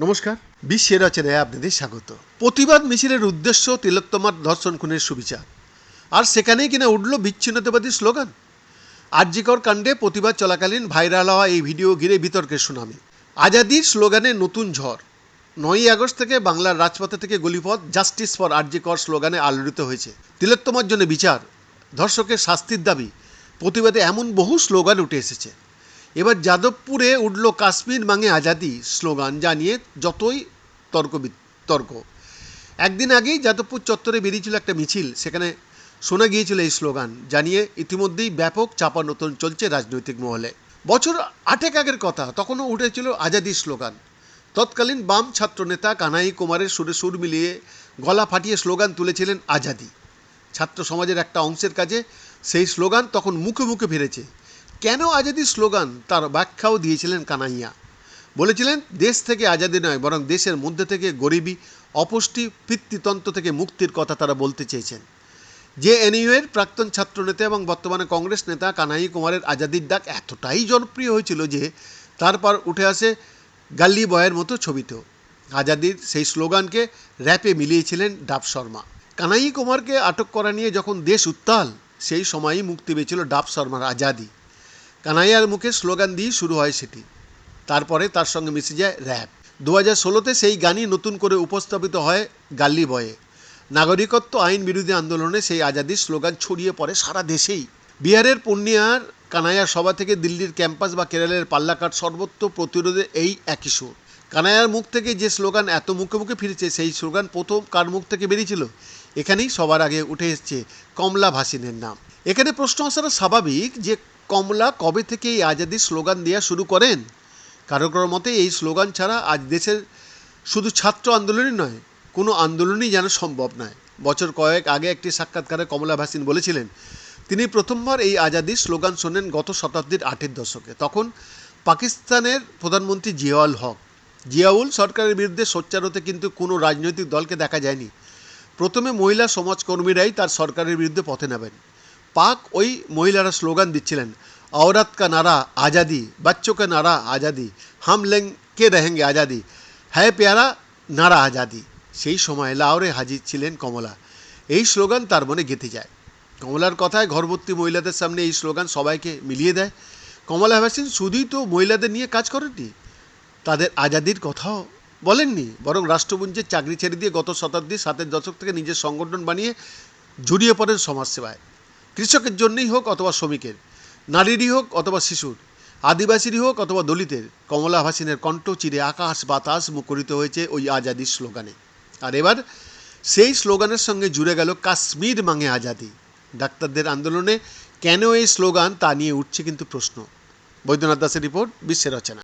নমস্কার, বিশ্বের রচনায় আপনাদের স্বাগত। প্রতিবাদ মিছিলের উদ্দেশ্য তিলোত্তমার ধর্ষণ খুনের সুবিচার। আর সেখানেই কিনা উঠল বিচ্ছিন্নতাবাদী স্লোগান। আরজিকর কাণ্ডে প্রতিবাদ চলাকালীন ভাইরাল হওয়া এই ভিডিও ঘিরে বিতর্কের সুনামি। আজাদির স্লোগানে নতুন ঝড়। নয়ই আগস্ট থেকে বাংলার রাজপথে থেকে গলিপথ জাস্টিস ফর আরজিকর স্লোগানে আলোড়িত হয়েছে। তিলোত্তমার জন্য বিচার। ধর্ষকের শাস্তির দাবি। প্রতিবাদে এমন বহু স্লোগান উঠে এসেছে। এবার যাদবপুরে উঠল কাশ্মীর মাঙে আজাদি স্লোগান জানিয়ে যতই তর্ক বিতর্ক একদিন আগেই যাদবপুর চত্বরে বেরিয়েছিল একটা মিছিল, সেখানে শোনা গিয়েছিল এই স্লোগান জানিয়ে ইতিমধ্যেই ব্যাপক চাপা নতুন চলছে রাজনৈতিক মহলে। বছর আটেক আগের কথা, তখনও উঠেছিল আজাদি স্লোগান। তৎকালীন বাম ছাত্রনেতা কানাই কুমারের সুরে সুর মিলিয়ে গলা ফাটিয়ে স্লোগান তুলেছিলেন আজাদি। ছাত্র সমাজের একটা অংশের কাছে সেই স্লোগান তখন মুখে মুখে ফিরেছে। কেন আজাদি স্লোগান তার ব্যাখ্যাও দিয়েছিলেন কানাইয়া। বলেছিলেন, দেশ থেকে আজাদি নয়, বরং দেশের মধ্যে থেকে গরিবী, অপুষ্টি, পিতৃতন্ত্র থেকে মুক্তির কথা তারা বলতে চেয়েছেন। যে এনইউএর প্রাক্তন ছাত্রনেতা এবং বর্তমানে কংগ্রেস নেতা কানাই কুমারের আজাদির ডাক এতটাই জনপ্রিয় হয়েছিল যে তারপর উঠে আসে গাল্লি বয়ের মতো ছবিতেও। আজাদির সেই স্লোগানকে র্যাপে মিলিয়েছিলেন ডাব শর্মা। কানাই কুমারকে আটক করা নিয়ে যখন দেশ উত্তাল সেই সময়ই মুক্তি পেয়েছিল ডাব শর্মার আজাদি। কানাইয়ার মুখে স্লোগান দিয়ে শুরু হয় সেটি। তারপরে তার সঙ্গে মিশে যায় র্যাপ দু হাজার ষোলোতে সেই গানই নতুন করে উপস্থাপিত হয় গাল্লি বয়ে। নাগরিকত্ব আইন বিরোধী আন্দোলনে সেই আজাদির স্লোগান ছড়িয়ে পড়ে সারা দেশেই। বিহারের পূর্ণিয়ার কানাইয়ার সভা থেকে দিল্লির ক্যাম্পাস বা কেরালের পাল্লাকাট সর্বত্র প্রতিরোধে এই একই সুর। কানাইয়ার মুখ থেকে যে স্লোগান এত মুখে মুখে ফিরেছে, সেই স্লোগান প্রথম কার মুখ থেকে বেরিয়েছিল? এখানেই সবার আগে উঠে এসছে কমলা ভাসিনের নাম। এখানে প্রশ্ন আসাটা স্বাভাবিক যে কমলা কবে থেকে এই আজাদির স্লোগান দেওয়া শুরু করেন? কারও কারও মতে এই স্লোগান ছাড়া আজ দেশের শুধু ছাত্র আন্দোলনই নয়, কোনো আন্দোলনই যেন সম্ভব নয়। বছর কয়েক আগে একটি সাক্ষাৎকারে কমলা ভাসিন বলেছিলেন, তিনি প্রথমবার এই আজাদির স্লোগান শোনেন গত শতাব্দীর আটের দশকে। তখন পাকিস্তানের প্রধানমন্ত্রী জিয়াউল হক জিয়াউল সরকারের বিরুদ্ধে সোচ্চার হতে কিন্তু কোনো রাজনৈতিক দলকে দেখা যায়নি। প্রথমে মহিলা সমাজকর্মীরাই তার সরকারের বিরুদ্ধে পথে নেবেন পাক ওই মহিলারা স্লোগান দিচ্ছিলেন আওরাত কা নারা আজাদি, বাচ্চো কা নারা আজাদি, হাম লেং কে রেহেঙ্গে আজাদি হ্যায় পেয়ারা নারা আজাদি। সেই সময় লাউরে হাজির ছিলেন কমলা। এই স্লোগান তার মনে গেঁথে যায়। কমলার কথায় ঘরবর্তী মহিলাদের সামনে এই স্লোগান সবাইকে মিলিয়ে দেয়। কমলা হ্যাসিন শুধুই তো মহিলাদের নিয়ে কাজ করেননি? তাদের আজাদির কথাও বলেননি, বরং রাষ্ট্রপুঞ্জের চাকরি ছেড়ে দিয়ে গত শতাব্দীর সাতের দশক থেকে নিজের সংগঠন বানিয়ে জড়িয়ে পড়েন সমাজসেবায়। কৃষকের জন্যই হোক অথবা শ্রমিকের, নারীরই হোক অথবা শিশুর, আদিবাসীরই হোক অথবা দলিতের, কমলা ভাসিনের কণ্ঠ চিরে আকাশ বাতাস মুখরিত হয়েছে ওই আজাদির স্লোগানে। আর এবার সেই স্লোগানের সঙ্গে জুড়ে গেল কাশ্মীর মাঙে আজাদি। ডাক্তারদের আন্দোলনে কেন এই স্লোগান তা নিয়ে উঠছে কিন্তু প্রশ্ন। বৈদ্যনাথ দাসের রিপোর্ট, বিশ্বের রচনা